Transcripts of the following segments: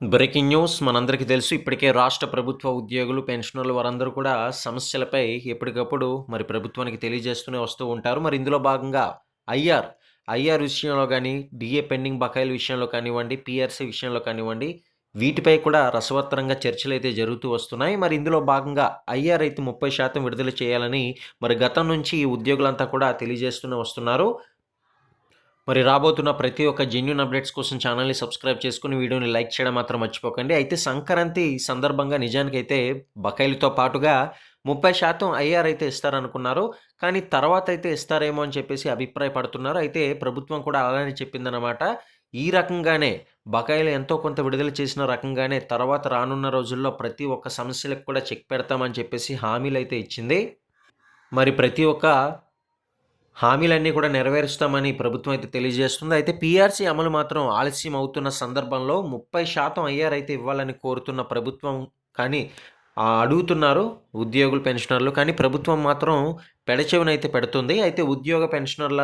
Breaking news. మనందరికీ తెలుసు ఇప్పటికే రాష్ట్ర ప్రభుత్వ ఉద్యోగులు పెన్షనర్లు వారందరూ కూడా సమస్యలపై ఎప్పటికప్పుడు మరి ప్రభుత్వానికి తెలియజేస్తూనే వస్తూ ఉంటారు. మరి ఇందులో భాగంగా ఐఆర్ ఐఆర్ విషయంలో కానీ డిఏ పెండింగ్ బకాయిల విషయంలో కానివ్వండి పిఆర్సీ విషయంలో కానివ్వండి వీటిపై కూడా రసవత్తరంగా చర్చలు అయితే జరుగుతూ వస్తున్నాయి. మరి ఇందులో భాగంగా ఐఆర్ అయితే ముప్పై శాతం విడుదల చేయాలని మరి గతం నుంచి ఈ ఉద్యోగులంతా కూడా తెలియజేస్తూనే వస్తున్నారు. మరి రాబోతున్న ప్రతి ఒక్క జెన్యున్ అప్డేట్స్ కోసం ఛానల్ని సబ్స్క్రైబ్ చేసుకుని వీడియోని లైక్ చేయడం మాత్రం మర్చిపోకండి. అయితే సంక్రాంతి సందర్భంగా నిజానికైతే బకాయిలతో పాటుగా ముప్పై శాతం ఐఆర్ అయితే ఇస్తారనుకున్నారు. కానీ తర్వాత అయితే ఇస్తారేమో అని చెప్పేసి అభిప్రాయపడుతున్నారు. అయితే ప్రభుత్వం కూడా అలానే చెప్పిందనమాట ఈ రకంగానే బకాయిలు ఎంతో కొంత విడుదల చేసిన రకంగానే తర్వాత రానున్న రోజుల్లో ప్రతి ఒక్క సమస్యలకు కూడా చెక్ పెడతామని చెప్పేసి హామీలు అయితే ఇచ్చింది. మరి ప్రతి ఒక్క హామీలన్నీ కూడా నెరవేరుస్తామని ప్రభుత్వం అయితే తెలియజేస్తుంది. అయితే పీఆర్సీ అమలు మాత్రం ఆలస్యం అవుతున్న సందర్భంలో ముప్పై శాతం ఐఆర్ అయితే ఇవ్వాలని కోరుతున్న ప్రభుత్వం కానీ అడుగుతున్నారు ఉద్యోగులు పెన్షనర్లు. కానీ ప్రభుత్వం మాత్రం పెడచెవినైతే పెడుతుంది. అయితే ఉద్యోగ పెన్షనర్ల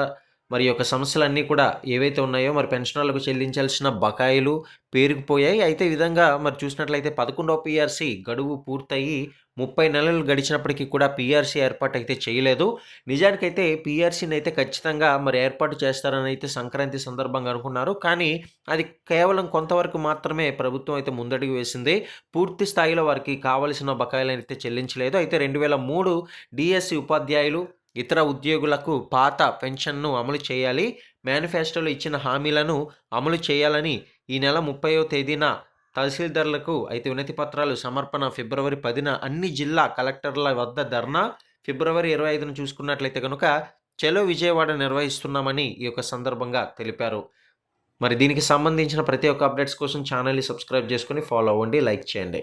మరి యొక్క సమస్యలన్నీ కూడా ఏవైతే ఉన్నాయో మరి పెన్షనర్లకు చెల్లించాల్సిన బకాయిలు పేరుకుపోయాయి. అయితే ఈ విధంగా మరి చూసినట్లయితే పదకొండవ పిఆర్సీ గడువు పూర్తయి ముప్పై నెలలు గడిచినప్పటికీ కూడా పీఆర్సీ ఏర్పాటు అయితే చేయలేదు. నిజానికైతే పీఆర్సీని అయితే ఖచ్చితంగా మరి ఏర్పాటు చేస్తారని అయితే సంక్రాంతి సందర్భంగా అనుకున్నారు. కానీ అది కేవలం కొంతవరకు మాత్రమే ప్రభుత్వం అయితే ముందడుగు వేసింది. పూర్తి స్థాయిలో వారికి కావలసిన బకాయిలను అయితే చెల్లించలేదు. అయితే రెండు వేల మూడు డిఎస్సి ఉపాధ్యాయులు ఇతర ఉద్యోగులకు పాత పెన్షన్ను అమలు చేయాలి. మేనిఫెస్టోలో ఇచ్చిన హామీలను అమలు చేయాలని ఈ నెల ముప్పయో తేదీన తహసీల్దార్లకు అయితే వినతి పత్రాలు సమర్పణ ఫిబ్రవరి పదిన అన్ని జిల్లా కలెక్టర్ల వద్ద ధర్నా ఫిబ్రవరి ఇరవై ఐదున చూసుకున్నట్లయితే కనుక చలో విజయవాడ నిర్వహిస్తున్నామని ఈ యొక్క సందర్భంగా తెలిపారు. మరి దీనికి సంబంధించిన ప్రతి ఒక్క అప్డేట్స్ కోసం ఛానల్ని సబ్స్క్రైబ్ చేసుకుని ఫాలో అవ్వండి లైక్ చేయండి.